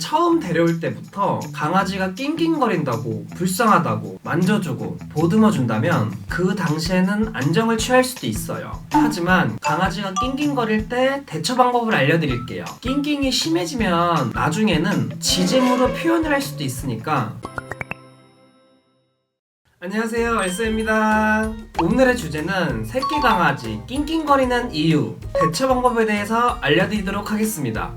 처음 데려올 때부터 강아지가 낑낑거린다고 불쌍하다고 만져주고 보듬어 준다면 그 당시에는 안정을 취할 수도 있어요. 하지만 강아지가 낑낑거릴 때 대처 방법을 알려드릴게요. 낑낑이 심해지면 나중에는 지짐으로 표현을 할 수도 있으니까 안녕하세요 알쏘입니다. 오늘의 주제는 새끼 강아지 낑낑거리는 이유 대처 방법에 대해서 알려드리도록 하겠습니다.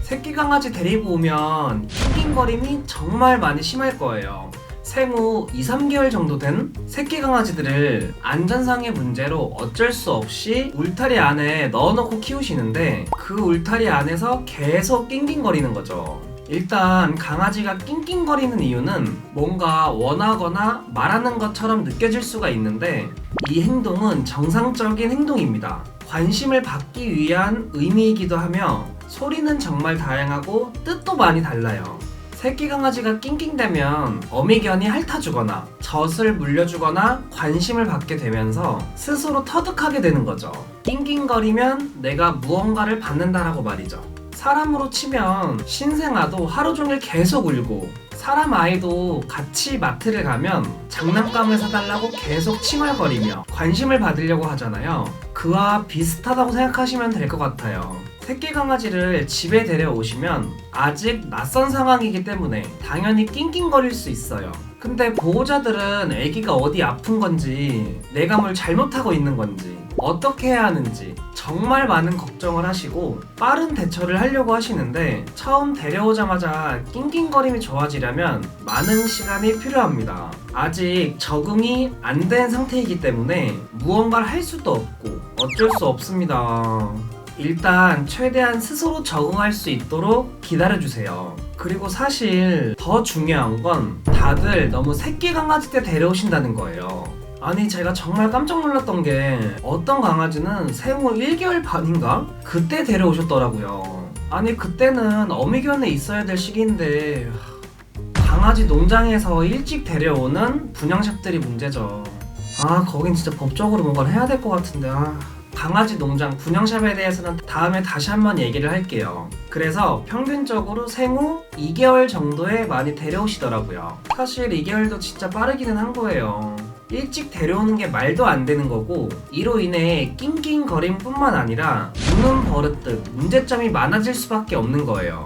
새끼 강아지 데리고 오면 낑낑거림이 정말 많이 심할 거예요. 생후 2, 3개월 정도 된 새끼 강아지들을 안전상의 문제로 어쩔 수 없이 울타리 안에 넣어놓고 키우시는데 그 울타리 안에서 계속 낑낑거리는 거죠 일단 강아지가 낑낑거리는 이유는 뭔가 원하거나 말하는 것처럼 느껴질 수가 있는데 이 행동은 정상적인 행동입니다. 관심을 받기 위한 의미이기도 하며 소리는 정말 다양하고 뜻도 많이 달라요. 새끼 강아지가 낑낑대면 어미견이 핥아주거나 젖을 물려주거나 관심을 받게 되면서 스스로 터득하게 되는 거죠. 낑낑거리면 내가 무언가를 받는다라고 말이죠. 사람으로 치면 신생아도 하루 종일 계속 울고 사람 아이도 같이 마트를 가면 장난감을 사달라고 계속 칭얼거리며 관심을 받으려고 하잖아요. 그와 비슷하다고 생각하시면 될 것 같아요. 새끼 강아지를 집에 데려오시면 아직 낯선 상황이기 때문에 당연히 낑낑거릴 수 있어요. 근데 보호자들은 아기가 어디 아픈 건지 내가 뭘 잘못하고 있는 건지 어떻게 해야 하는지 정말 많은 걱정을 하시고 빠른 대처를 하려고 하시는데 처음 데려오자마자 낑낑거림이 좋아지려면 많은 시간이 필요합니다. 아직 적응이 안 된 상태이기 때문에 무언가를 할 수도 없고 어쩔 수 없습니다. 일단 최대한 스스로 적응할 수 있도록 기다려주세요. 그리고 사실 더 중요한 건 다들 너무 새끼 강아지 때 데려오신다는 거예요. 아니 제가 정말 깜짝 놀랐던 게 어떤 강아지는 생후 1개월 반인가? 그때 데려오셨더라고요. 아니 그때는 어미견에 있어야 될 시기인데 강아지 농장에서 일찍 데려오는 분양샵들이 문제죠. 아 거긴 진짜 법적으로 뭔가를 해야 될 것 같은데 아. 강아지 농장 분양샵에 대해서는 다음에 다시 한번 얘기를 할게요. 그래서 평균적으로 생후 2개월 정도에 많이 데려오시더라고요. 사실 2개월도 진짜 빠르기는 한 거예요. 일찍 데려오는 게 말도 안 되는 거고 이로 인해 낑낑거림뿐만 아니라 우는 버릇 등 문제점이 많아질 수밖에 없는 거예요.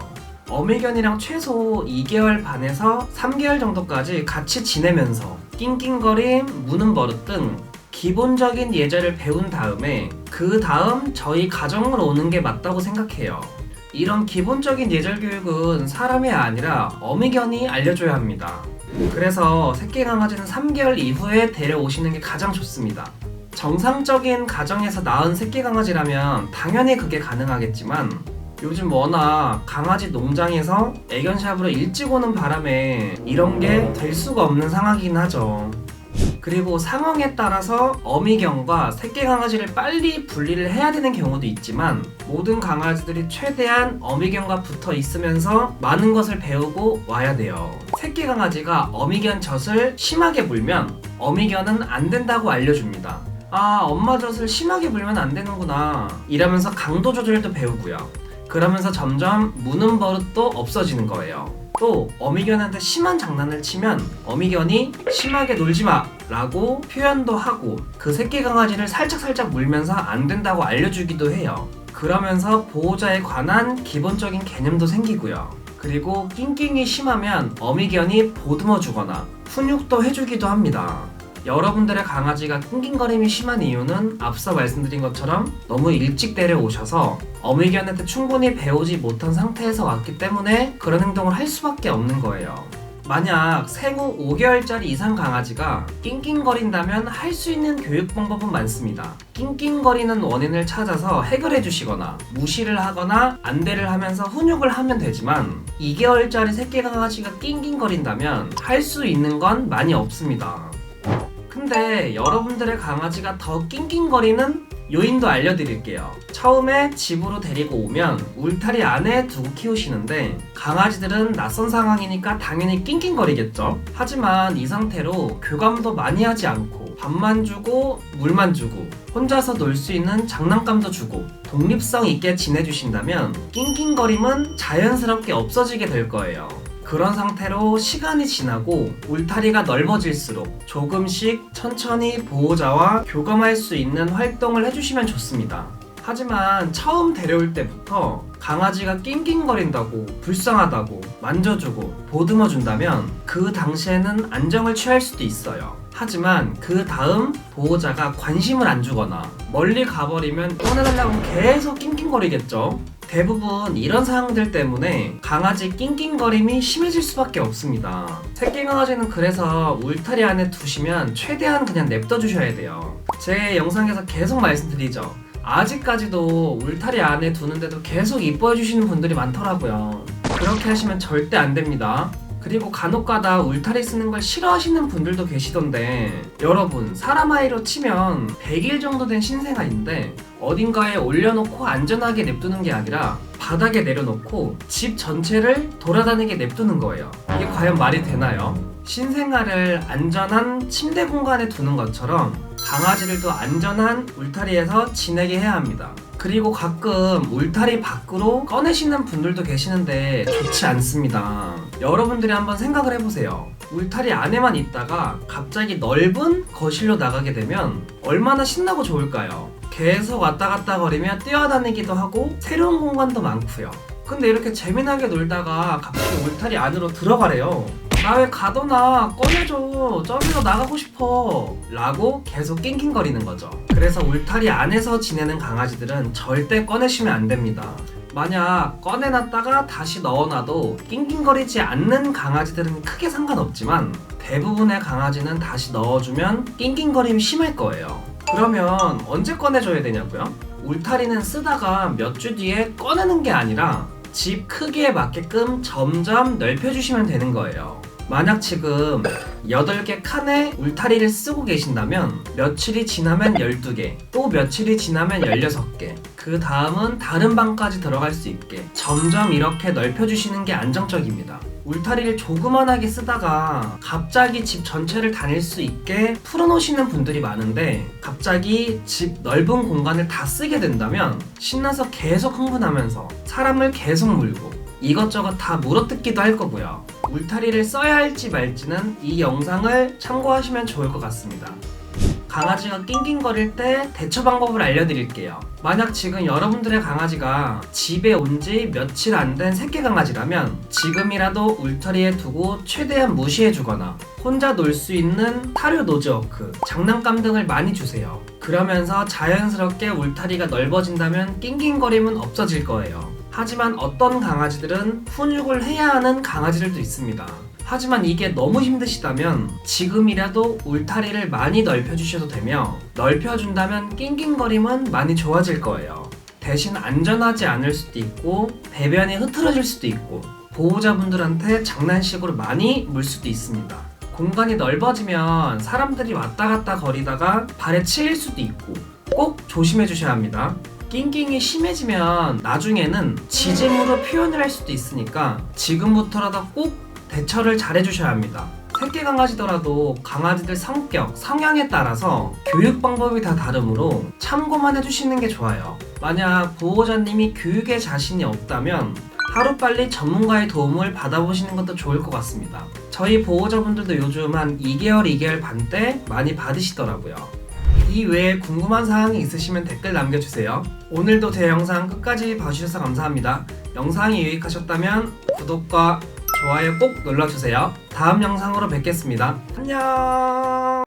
어미견이랑 최소 2개월 반에서 3개월 정도까지 같이 지내면서 낑낑거림, 무는 버릇 등 기본적인 예절을 배운 다음에 그 다음 저희 가정으로 오는 게 맞다고 생각해요. 이런 기본적인 예절 교육은 사람이 아니라 어미견이 알려줘야 합니다. 그래서 새끼 강아지는 3개월 이후에 데려오시는 게 가장 좋습니다. 정상적인 가정에서 낳은 새끼 강아지라면 당연히 그게 가능하겠지만 요즘 워낙 강아지 농장에서 애견샵으로 일찍 오는 바람에 이런 게 될 수가 없는 상황이긴 하죠. 그리고 상황에 따라서 어미견과 새끼 강아지를 빨리 분리를 해야 되는 경우도 있지만 모든 강아지들이 최대한 어미견과 붙어 있으면서 많은 것을 배우고 와야 돼요. 새끼 강아지가 어미견 젖을 심하게 물면 어미견은 안 된다고 알려줍니다. 아, 엄마 젖을 심하게 물면 안 되는구나. 이러면서 강도 조절도 배우고요. 그러면서 점점 무는 버릇도 없어지는 거예요. 또 어미견한테 심한 장난을 치면 어미견이 심하게 놀지 마 라고 표현도 하고 그 새끼 강아지를 살짝살짝 물면서 안 된다고 알려주기도 해요. 그러면서 보호자에 관한 기본적인 개념도 생기고요. 그리고 낑낑이 심하면 어미견이 보듬어 주거나 훈육도 해주기도 합니다. 여러분들의 강아지가 낑낑거림이 심한 이유는 앞서 말씀드린 것처럼 너무 일찍 데려오셔서 어미견한테 충분히 배우지 못한 상태에서 왔기 때문에 그런 행동을 할 수밖에 없는 거예요. 만약 생후 5개월짜리 이상 강아지가 낑낑거린다면 할 수 있는 교육 방법은 많습니다. 낑낑거리는 원인을 찾아서 해결해 주시거나 무시를 하거나 안대를 하면서 훈육을 하면 되지만 2개월짜리 새끼 강아지가 낑낑거린다면 할 수 있는 건 많이 없습니다. 근데 여러분들의 강아지가 더 낑낑거리는 요인도 알려드릴게요. 처음에 집으로 데리고 오면 울타리 안에 두고 키우시는데 강아지들은 낯선 상황이니까 당연히 낑낑거리겠죠. 하지만 이 상태로 교감도 많이 하지 않고 밥만 주고 물만 주고 혼자서 놀 수 있는 장난감도 주고 독립성 있게 지내주신다면 낑낑거림은 자연스럽게 없어지게 될 거예요. 그런 상태로 시간이 지나고 울타리가 넓어질수록 조금씩 천천히 보호자와 교감할 수 있는 활동을 해주시면 좋습니다. 하지만 처음 데려올 때부터 강아지가 낑낑거린다고 불쌍하다고 만져주고 보듬어 준다면 그 당시에는 안정을 취할 수도 있어요. 하지만 그 다음 보호자가 관심을 안 주거나 멀리 가버리면 꺼내달라고 계속 낑낑거리겠죠. 대부분 이런 상황들 때문에 강아지 낑낑거림이 심해질 수밖에 없습니다. 새끼 강아지는 그래서 울타리 안에 두시면 최대한 그냥 냅둬 주셔야 돼요. 제 영상에서 계속 말씀드리죠. 아직까지도 울타리 안에 두는데도 계속 이뻐해 주시는 분들이 많더라고요. 그렇게 하시면 절대 안 됩니다. 그리고 간혹가다 울타리 쓰는 걸 싫어하시는 분들도 계시던데 여러분 사람 아이로 치면 100일 정도 된 신생아인데 어딘가에 올려놓고 안전하게 냅두는 게 아니라 바닥에 내려놓고 집 전체를 돌아다니게 냅두는 거예요. 이게 과연 말이 되나요? 신생아를 안전한 침대 공간에 두는 것처럼 강아지들도 안전한 울타리에서 지내게 해야 합니다. 그리고 가끔 울타리 밖으로 꺼내시는 분들도 계시는데 좋지 않습니다. 여러분들이 한번 생각을 해보세요. 울타리 안에만 있다가 갑자기 넓은 거실로 나가게 되면 얼마나 신나고 좋을까요? 계속 왔다 갔다 거리며 뛰어다니기도 하고 새로운 공간도 많고요. 근데 이렇게 재미나게 놀다가 갑자기 울타리 안으로 들어가래요. 나왜 가더나 꺼내줘. 저기로 나가고 싶어. 라고 계속 낑낑거리는 거죠. 그래서 울타리 안에서 지내는 강아지들은 절대 꺼내시면 안 됩니다. 만약 꺼내놨다가 다시 넣어놔도 낑낑거리지 않는 강아지들은 크게 상관없지만 대부분의 강아지는 다시 넣어주면 낑낑거림이 심할 거예요. 그러면 언제 꺼내줘야 되냐고요? 울타리는 쓰다가 몇 주 뒤에 꺼내는 게 아니라 집 크기에 맞게끔 점점 넓혀주시면 되는 거예요. 만약 지금 8개 칸에 울타리를 쓰고 계신다면 며칠이 지나면 12개, 또 며칠이 지나면 16개, 그 다음은 다른 방까지 들어갈 수 있게 점점 이렇게 넓혀주시는 게 안정적입니다. 울타리를 조그만하게 쓰다가 갑자기 집 전체를 다닐 수 있게 풀어놓으시는 분들이 많은데 갑자기 집 넓은 공간을 다 쓰게 된다면 신나서 계속 흥분하면서 사람을 계속 물고 이것저것 다 물어뜯기도 할 거고요. 울타리를 써야 할지 말지는 이 영상을 참고하시면 좋을 것 같습니다. 강아지가 낑낑거릴 때 대처 방법을 알려드릴게요. 만약 지금 여러분들의 강아지가 집에 온 지 며칠 안 된 새끼 강아지라면 지금이라도 울타리에 두고 최대한 무시해주거나 혼자 놀 수 있는 타료 노즈워크, 장난감 등을 많이 주세요. 그러면서 자연스럽게 울타리가 넓어진다면 낑낑거림은 없어질 거예요. 하지만 어떤 강아지들은 훈육을 해야 하는 강아지들도 있습니다. 하지만 이게 너무 힘드시다면 지금이라도 울타리를 많이 넓혀주셔도 되며 넓혀준다면 낑낑거림은 많이 좋아질 거예요. 대신 안전하지 않을 수도 있고 배변이 흐트러질 수도 있고 보호자분들한테 장난식으로 많이 물 수도 있습니다. 공간이 넓어지면 사람들이 왔다 갔다 거리다가 발에 치일 수도 있고 꼭 조심해 주셔야 합니다. 낑낑이 심해지면 나중에는 지짐으로 표현을 할 수도 있으니까 지금부터라도 꼭 대처를 잘 해주셔야 합니다. 새끼 강아지더라도 강아지들 성격, 성향에 따라서 교육 방법이 다 다르므로 참고만 해주시는 게 좋아요. 만약 보호자님이 교육에 자신이 없다면 하루빨리 전문가의 도움을 받아보시는 것도 좋을 것 같습니다. 저희 보호자분들도 요즘 한 2개월, 2개월 반 때 많이 받으시더라고요. 이 외에 궁금한 사항이 있으시면 댓글 남겨주세요. 오늘도 제 영상 끝까지 봐주셔서 감사합니다. 영상이 유익하셨다면 구독과 좋아요 꼭 눌러주세요. 다음 영상으로 뵙겠습니다. 안녕!